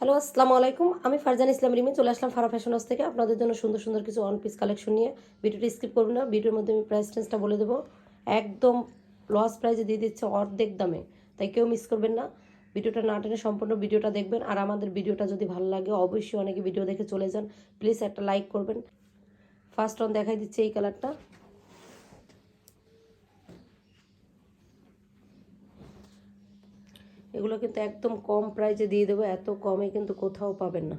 Hello আসসালামু আলাইকুম। আমি ফারজান ইসলাম রিমি, চলে আসলাম ফারা ফ্যাশন হাউস থেকে। আপনাদের জন্য সুন্দর সুন্দর কিছু ওয়ান পিস কালেকশন নিয়ে। ভিডিওটি স্কিপ করবেন না। ভিডিওর মধ্যে আমি প্রাইস টেন্সটা বলে দেবো। একদম লস প্রাইসে দিয়ে দিচ্ছে অর্ধেক দামে। তাই কেউ মিস করবেন না। ভিডিওটা না টেনে সম্পূর্ণ ভিডিওটা দেখবেন। আর আমাদের ভিডিওটা যদি ভালো লাগে, অবশ্যই অনেকে ভিডিও দেখে চলে যান। প্লিজ একটা লাইক করবেন। ফার্স্ট অন দেখাই দিচ্ছে এই কালারটা এগুলো কিন্তু একদম কম প্রাইজে দিয়ে দেবো, এত কমে কিন্তু কোথাও পাবেন না।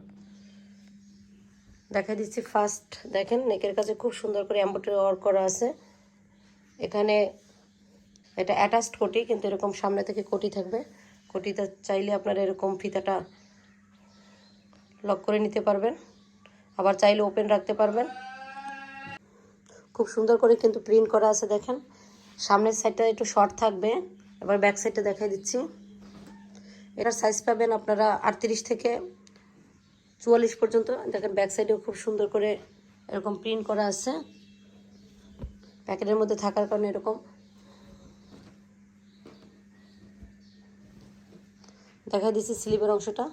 দেখা দিচ্ছি ফার্স্ট দেখেন নেকের কাছে খুব সুন্দর করে এম্ব্রয়ডারি ওয়ার্ক করা আছে। এখানে এটা অ্যাটাচড কোটি, কিন্তু এরকম সামনে থেকে কোটি থাকবে। কোটিটা চাইলে আপনারা এরকম ফিতাটা লক করে নিতে পারবেন। আবার চাইলে ওপেন রাখতে পারবেন। খুব সুন্দর করে কিন্তু প্রিন্ট করা আছে, দেখেন। সামনের সাইডটা একটু শর্ট থাকবে, এবার ব্যাক সাইডটা দেখাই দিচ্ছি। এটার সাইজ পাবেন আপনারা আটত্রিশ থেকে চুয়াল্লিশ পর্যন্ত। দেখেন ব্যাক সাইডেও খুব সুন্দর করে এরকম প্রিন্ট করা আছে। প্যাকেটের মধ্যে থাকার কারণে এরকম। দেখা দিচ্ছি স্লিভের অংশটা।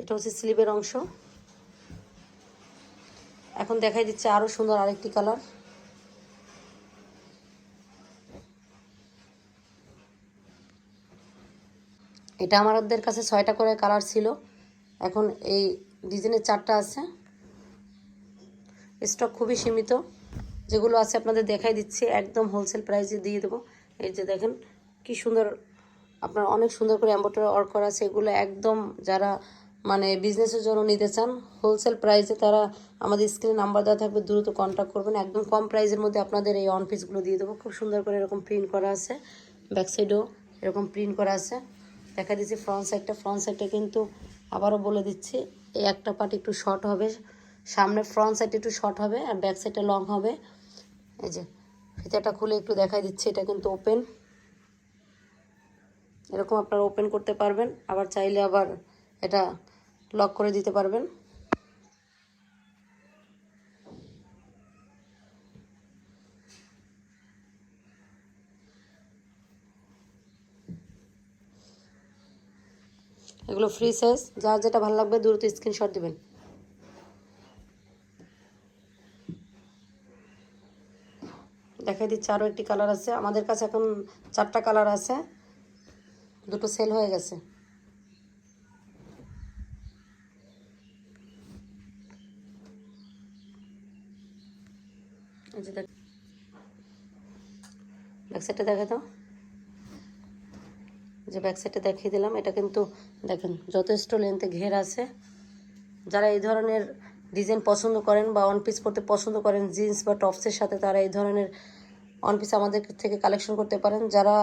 এটা হচ্ছে স্লিভের অংশ। এখন দেখাই দিচ্ছে আরও সুন্দর আরেকটি কালার এটা আমাদের কাছে ছয়টা করে কালার ছিল। এখন এই ডিজাইনের চারটা আছে। স্টক খুবই সীমিত। যেগুলো আছে আপনাদের দেখাই দিচ্ছি। একদম হোলসেল প্রাইসে দিয়ে দেবো। এই যে দেখেন কি সুন্দর আপনার অনেক সুন্দর করে এম্বোটারি অর্ড করা আছে। এগুলো একদম যারা মানে বিজনেসের জন্য নিতে চান হোলসেল প্রাইসে তারা আমাদের স্ক্রিনে নাম্বার দেওয়া থাকবে। দ্রুত কন্ট্যাক্ট করবেন। একদম কম প্রাইসের মধ্যে আপনাদের এই অন পিসগুলো দিয়ে দেবো। খুব সুন্দর করে এরকম প্রিন্ট করা আছে। ব্যাক সাইডেও এরকম প্রিন্ট করা আছে। দেখা দিচ্ছি ফ্রন্ট সাইডটা ফ্রন্ট সাইডটা কিন্তু আবারও বলে দিচ্ছি, এই একটা পার্ট একটু শর্ট হবে, সামনে ফ্রন্ট সাইড একটু শর্ট হবে আর ব্যাক সাইডটা লং হবে। এই যে, ফিতাটা খুলে একটু দেখাই দিচ্ছে, এটা কিন্তু ওপেন এরকম আপনারা ওপেন করতে পারবেন, আবার চাইলে আবার এটা লক করে দিতে পারবেন। এগুলো ফ্রি সাইজ যার যেটা ভালো লাগবে দ্রুত স্ক্রিনশট দিবেন। দেখাই দিচ্ছি আরও একটি কালার আছে। আমাদের কাছে এখন চারটা কালার আছে। দুটো সেল হয়ে গেছে। যে দেখ ব্যাক দেখা দাও। যে ব্যাক সাইডে দেখিয়ে দিলাম, এটা কিন্তু দেখেন যথেষ্ট লেন্থে ঘের আছে। যারা এই ধরনের ডিজাইন পছন্দ করেন বা ওয়ান পিস পরতে পছন্দ করেন জিন্স বা টপসের সাথে তারা এই ধরনের ওয়ান পিস আমাদের থেকে কালেকশন করতে পারেন। যারা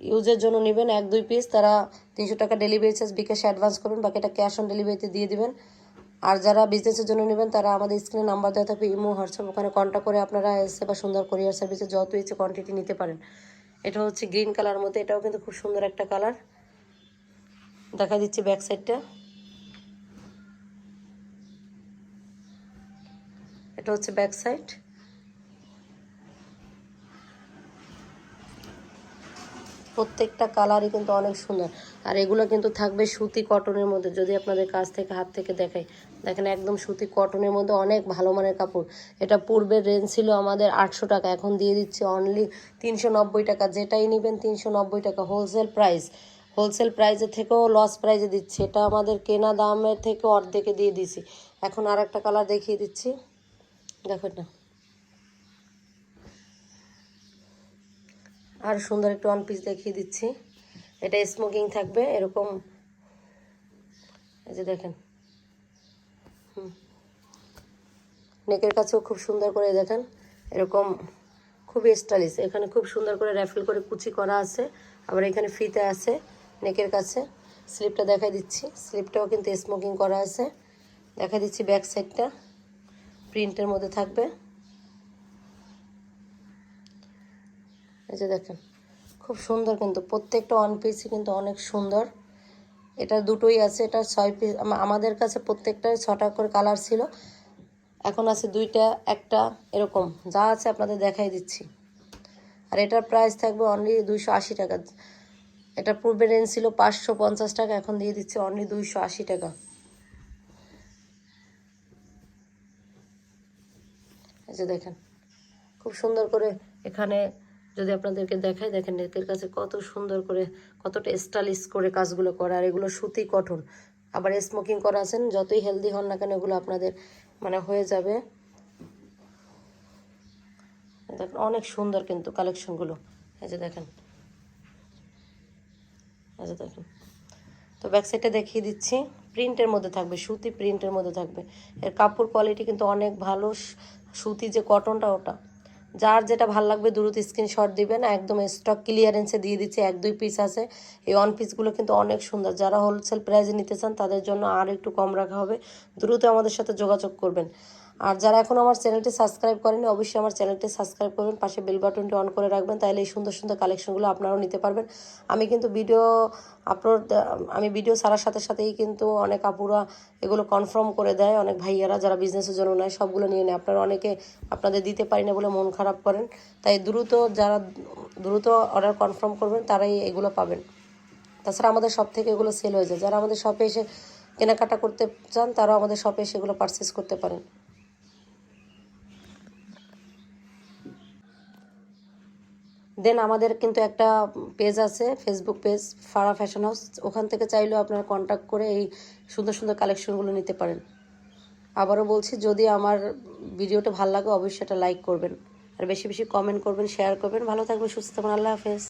ইউজের জন্য নেবেন এক, দুই পিস তারা তিনশো টাকা ডেলিভারি চার্জ বিকাশে অ্যাডভান্স করবেন বাকিটা ক্যাশ অন ডেলিভারিতে দিয়ে দিবেন। আর যারা বিজনেসের জন্য নেবেন, তারা আমাদের স্ক্রিনে নাম্বার দেওয়া থাকবে, ইমো, হোয়াটসঅ্যাপ, ওখানে কন্ট্যাক্ট করে আপনারা এসে বা সুন্দর কোরিয়ার সার্ভিসে যত ইচ্ছে কোয়ান্টিটি নিতে পারেন। এটা হচ্ছে গ্রিন কালার মধ্যে, এটাও কিন্তু খুব সুন্দর একটা কালার। দেখা দিচ্ছে ব্যাক সাইডটা। এটা হচ্ছে ব্যাক সাইড। প্রত্যেকটা কালারই কিন্তু অনেক সুন্দর। আর এগুলো কিন্তু থাকবে সুতি কটনের মধ্যে। যদি আপনাদের কাছ থেকে, হাত থেকে দেখাই, দেখেন একদম সুতি কটনের মধ্যে অনেক ভালো মানের কাপড়। এটা পূর্বের রেঞ্জ ছিল আমাদের আটশো টাকা, এখন দিয়ে দিচ্ছি অনলি তিনশো নব্বই টাকা। যেটাই নেবেন তিনশো নব্বই টাকা। হোলসেল প্রাইস হোলসেল প্রাইসের থেকেও লস প্রাইসে দিচ্ছি। এটা আমাদের কেনা দামের থেকে অর্ধেকে দিয়ে দিছি। এখন আর একটা কালার দেখিয়ে দিচ্ছি। দেখো না। আর সুন্দর একটু ওয়ান পিস দেখিয়ে দিচ্ছি। এটা স্মোকিং থাকবে, এরকম। এই যে দেখেন। হুম। নেকের কাছেও খুব সুন্দর করে দেখেন, এরকম খুবই স্টাইলিশ এখানে খুব সুন্দর করে র্যাফেল করে কুচি করা আছে, আবার এখানে ফিতে আছে নেকের কাছে। স্লিপটা দেখাই দিচ্ছি। স্লিপটাও কিন্তু স্মোকিং করা আছে। দেখা দিচ্ছি ব্যাক সাইডটা প্রিন্টের মধ্যে থাকবে। এই যে দেখেন, খুব সুন্দর কিন্তু। প্রত্যেকটা ওয়ান পিসই কিন্তু অনেক সুন্দর। এটা দুটোই আছে, এটা ছয় পিস আমাদের কাছে প্রত্যেকটাই ছটা করে কালার ছিল। এখন আছে দুইটা, একটা, এরকম। যা আছে আপনাদের দেখাই দিচ্ছি। আর এটার প্রাইস থাকবে অনলি দুইশো আশি টাকা। এটা পূর্বে রেঞ্জ ছিল পাঁচশো পঞ্চাশ টাকা, এখন দিয়ে দিচ্ছে অনলি দুইশো আশি টাকা। এই যে দেখেন, খুব সুন্দর করে এখানে আপনাদেরকে দেখাই, দেখেন নেকের কাছে কত সুন্দর করে, কতটা স্টাইলিশ করে কাজগুলো করা। আর এগুলো সুতি কটন। আবার স্মোকিং করা আছেন, যতই হেলদি হন না কেন এগুলো আপনাদের মানে হয়ে যাবে। দেখেন অনেক সুন্দর কিন্তু কালেকশনগুলো এই যে দেখেন। এই যে দেখেন। তো ব্যাক সাইডে দেখিয়ে দিচ্ছি। প্রিন্টের মধ্যে থাকবে, সুতি প্রিন্টের মধ্যে থাকবে। এর কাপড় কোয়ালিটি কিন্তু অনেক ভালো। সুতি যে কটনটা ওটা। যার যেটা ভালো লাগবে দ্রুত স্ক্রিনশট দিবেন। একদম স্টক ক্লিয়ারেন্সে দিয়ে দিচ্ছে, এক দুই পিস আছে। এই ওয়ান পিসগুলো কিন্তু অনেক সুন্দর। যারা হোলসেল প্রাইসে নিতে চান, তাদের জন্য আর একটু কম রাখা হবে। দ্রুত আমাদের সাথে যোগাযোগ করবেন। আর যারা এখন আমার চ্যানেলটি সাবস্ক্রাইব করেনি অবশ্যই আমার চ্যানেলটি সাবস্ক্রাইব করবেন, পাশে বেল বাটনটি অন করে রাখবেন, তাহলে এই সুন্দর সুন্দর কালেকশনগুলো আপনারাও নিতে পারবেন। আমি কিন্তু ভিডিও আপলোড আমি ভিডিও ছাড়ার সাথে সাথেই কিন্তু অনেক আপুরা এগুলো কনফার্ম করে দেয়, অনেক ভাইয়ারা যারা বিজনেসের জন্য নেয়, সবগুলো নিয়ে নেয়। আপনারা অনেকে আপনাদের দিতে পারি না বলে মন খারাপ করেন, তাই দ্রুত যারা, দ্রুত অর্ডার কনফার্ম করবেন, তারাই এগুলো পাবেন। তাছাড়া আমাদের সব থেকে এগুলো সেল হয়ে যায়। যারা আমাদের শপে এসে কেনাকাটা করতে চান, তারাও আমাদের শপে এসে এগুলো পারচেস করতে পারেন। দেন আমাদের কিন্তু একটা পেজ আছে Facebook page Fara fashion house ওখান থেকে চাইলেও আপনারা কন্ট্যাক্ট করে এই সুন্দর সুন্দর কালেকশনগুলো নিতে পারেন। আবারও বলছি, যদি আমার ভিডিওটা ভালো লাগে, অবশ্যই এটা লাইক করবেন। আর বেশি বেশি কমেন্ট করবেন শেয়ার করবেন। ভালো থাকবেন, সুস্থ থাকবেন। আল্লাহ হাফেজ।